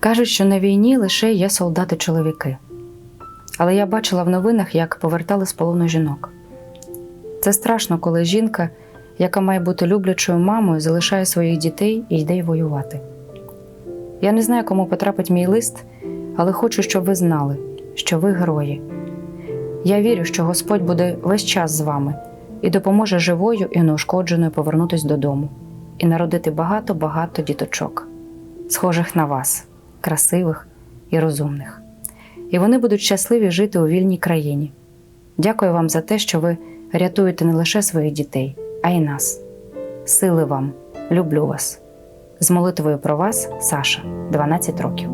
Кажуть, що на війні лише є солдати-чоловіки. Але я бачила в новинах, як повертали з полону жінок. Це страшно, коли жінка, яка має бути люблячою мамою, залишає своїх дітей і йде воювати. Я не знаю, кому потрапить мій лист, але хочу, щоб ви знали, що ви герої. Я вірю, що Господь буде весь час з вами і допоможе живою і неушкодженою повернутися додому і народити багато-багато діточок, схожих на вас, красивих і розумних. І вони будуть щасливі жити у вільній країні. Дякую вам за те, що ви рятуєте не лише своїх дітей, а й нас. Сили вам, люблю вас. З молитвою про вас, Саша, 12 років.